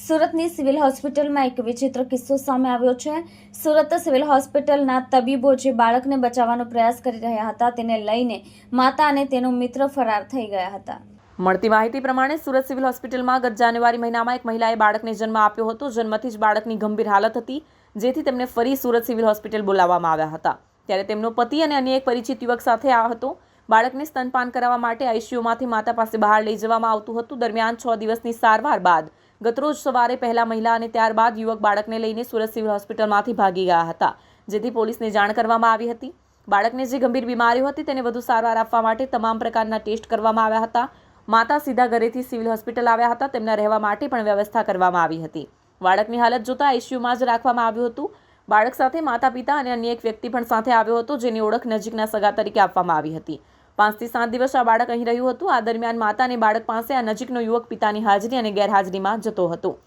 સુરતની સિવિલ હોસ્પિટલમાં એક વિચિત્ર કિસ્સો સામે આવ્યો છે. સુરત સિવિલ હોસ્પિટલના તબીબો જે બાળકને બચાવવાનો પ્રયાસ કરી રહ્યા હતા, તેને લઈને માતા અને તેનો મિત્ર ફરાર થઈ ગયા હતા. મળતી માહિતી પ્રમાણે સુરત સિવિલ હોસ્પિટલમાં ગત જાન્યુઆરી મહિનામાં એક મહિલાએ બાળકને જન્મ આપ્યો હતો. જન્મથી જ બાળકની ગંભીર હાલત હતી, જેથી તેમને ફરી સુરત સિવિલ હોસ્પિટલ બોલાવવામાં આવ્યા હતા. ત્યારે તેમનો પતિ અને અન્ય એક પરિચિત યુવક સાથે આ હતો. બાળકને સ્તનપાન કરાવવા માટે આઈસીયુમાંથી માતા પાસે બહાર લઈ જવામાં આવતું હતું. દરમિયાન છ દિવસની સારવાર બાદ ગતરોજ સવારે પહેલા મહિલા અને ત્યારબાદ યુવક બાળકને લઈને સુરત સિવિલ હોસ્પિટલમાંથી ભાગી ગયા હતા, જેથી પોલીસને જાણ કરવામાં આવી હતી. બાળકને જે ગંભીર બીમારીઓ હતી તેને વધુ સારવાર આપવા માટે તમામ પ્રકારના ટેસ્ટ કરવામાં આવ્યા હતા. માતા સીધા ઘરેથી સિવિલ હોસ્પિટલ આવ્યા હતા, તેમના રહેવા માટે પણ વ્યવસ્થા કરવામાં આવી હતી. બાળકની હાલત જોતા આઈસીયુમાં જ રાખવામાં આવ્યું હતું. બાળક સાથે માતા પિતા અને અન્ય એક વ્યક્તિ પણ સાથે આવ્યો હતો, જેની ઓળખ નજીકના સગા તરીકે આપવામાં આવી હતી. પાંચથી સાત દિવસ આ બાળક અહીં રહ્યું હતું. આ દરમિયાન માતાને બાળક પાસે આ નજીકનો યુવક પિતાની હાજરી અને ગેરહાજરીમાં જતો હતો.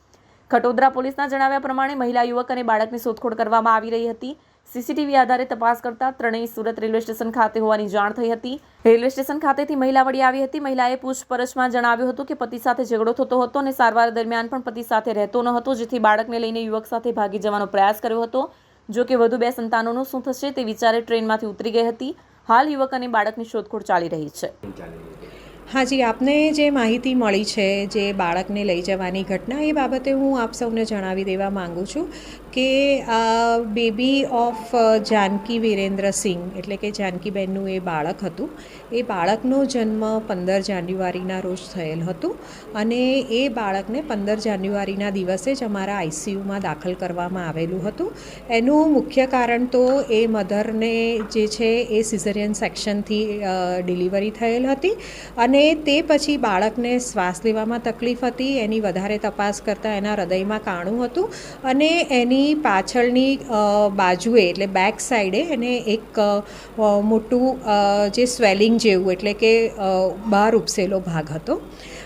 ખટોદરા પોલીસના જણાવ્યા પ્રમાણે મહિલા યુવક અને બાળકની શોધખોળ કરવામાં આવી રહી હતી. સીસીટીવી આધારે તપાસ કરતા ત્રણેય સુરત રેલવે સ્ટેશન ખાતે હોવાની જાણ થઈ હતી. રેલવે સ્ટેશન ખાતેથી મહિલા વળી આવી હતી. મહિલાએ પૂછપરછમાં જણાવ્યું હતું કે પતિ સાથે ઝઘડો થતો હતો અને સારવાર દરમિયાન પણ પતિ સાથે રહેતો ન હતો, જેથી બાળકને લઈને યુવક સાથે ભાગી જવાનો પ્રયાસ કર્યો હતો. જો કે વધુ બે સંતાનોનું શું થશે તે વિચારે ટ્રેનમાંથી ઉતરી ગઈ હતી. હાલ યુવક અને બાળકની શોધખોળ ચાલી રહી છે. હાજી આપને જે માહિતી મળી છે, જે બાળકને લઈ જવાની ઘટના, એ બાબતે હું આપ સૌને જણાવી દેવા માગું છું. કે આ બેબી ઓફ જાનકી વિરેન્દ્રસિંહ એટલે કે જાનકીબેનનું એ બાળક હતું. એ બાળકનો જન્મ પંદર જાન્યુઆરીના રોજ થયેલ હતું અને એ બાળકને પંદર જાન્યુઆરીના દિવસે જ અમારા આઈસીયુમાં દાખલ કરવામાં આવેલું હતું. એનું મુખ્ય કારણ તો એ મધરને જે છે એ સિઝરિયન સેક્શનથી ડિલિવરી થયેલ હતી અને તે પછી બાળકને શ્વાસ લેવામાં તકલીફ હતી. એની વધારે તપાસ કરતાં એના હૃદયમાં કાણું હતું અને એની પાછળની બાજુએ, એટલે બેક સાઈડે એને એક મોટું જે સ્વેલિંગ જેવું, એટલે કે બહાર ઉપસેલો ભાગ હતો.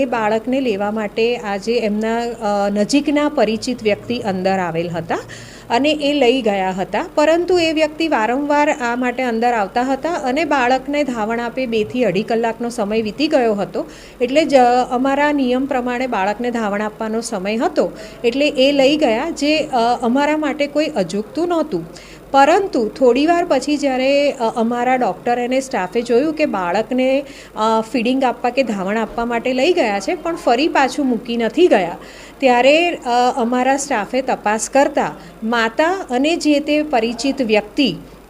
એ બાળકને લેવા માટે આજે એમના નજીકના પરિચિત વ્યક્તિ અંદર આવેલ હતા અને એ લઈ ગયા હતા. પરંતુ એ વ્યક્તિ વારંવાર આ માટે અંદર આવતા હતા અને બાળકને ધાવણ આપે બેથી અઢી કલાકનો સમય વીતી ગયો હતો. એટલે જ અમારા નિયમ પ્રમાણે બાળકને ધાવણ આપવાનો સમય હતો. એટલે એ લઈ ગયા જે અમારા માટે કોઈ અજુગતું નહોતું. પરંતુ થોડીવાર પછી જ્યારે અમારા ડૉક્ટર અને સ્ટાફે જોયું કે બાળકને ફીડિંગ આપવા કે ધાવણ આપવા માટે લઈ ગયા છે, પણ ફરી પાછું મૂકી નથી ગયા, ત્યારે અમારા સ્ટાફે તપાસ કરતાં માતા અને જે તે પરિચિત વ્યક્તિ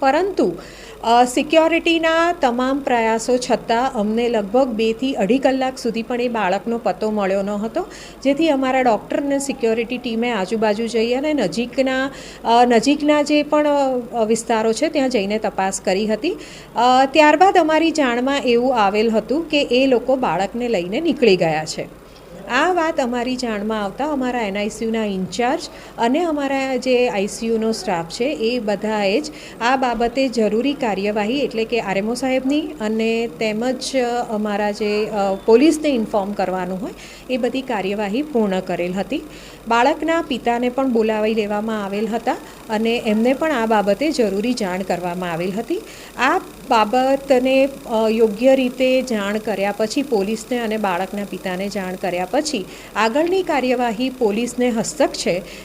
પરંતુ સિક્યોરિટીના તમામ પ્રયાસો છતાં અમને લગભગ બેથી અઢી કલાક સુધી પણ એ બાળકનો પતો મળ્યો ન હતો જેથી અમારા ડૉક્ટર અને સિક્યોરિટી ટીમે આજુબાજુ જઈ અને નજીકના નજીકના જે પણ વિસ્તારો છે ત્યાં જઈને તપાસ કરી હતી. ત્યારબાદ અમારી જાણમાં એવું આવેલ હતું કે એ લોકો બાળકને લઈને નીકળી ગયા છે. આ વાત અમારી જાણમાં આવતા અમારા એનઆઈસીયુના ઇન્ચાર્જ અને અમારા જે આઈસીયુનો સ્ટાફ છે, એ બધાએ જ આ બાબતે જરૂરી કાર્યવાહી એટલે કે આરએમઓ સાહેબની અને તેમજ અમારા જે પોલીસને ઇન્ફોર્મ કરવાનું હોય, એ બધી કાર્યવાહી પૂર્ણ કરેલ હતી. બાળકના પિતાને પણ બોલાવી લેવામાં આવેલ હતા અને એમને પણ આ બાબતે જરૂરી જાણ કરવામાં આવેલ હતી. આ બાબતને યોગ્ય રીતે જાણ કર્યા પછી પોલીસને અને બાળકના પિતાને જાણ કર્યા પછી આગળની કાર્યવાહી પોલીસને હસ્તક છે.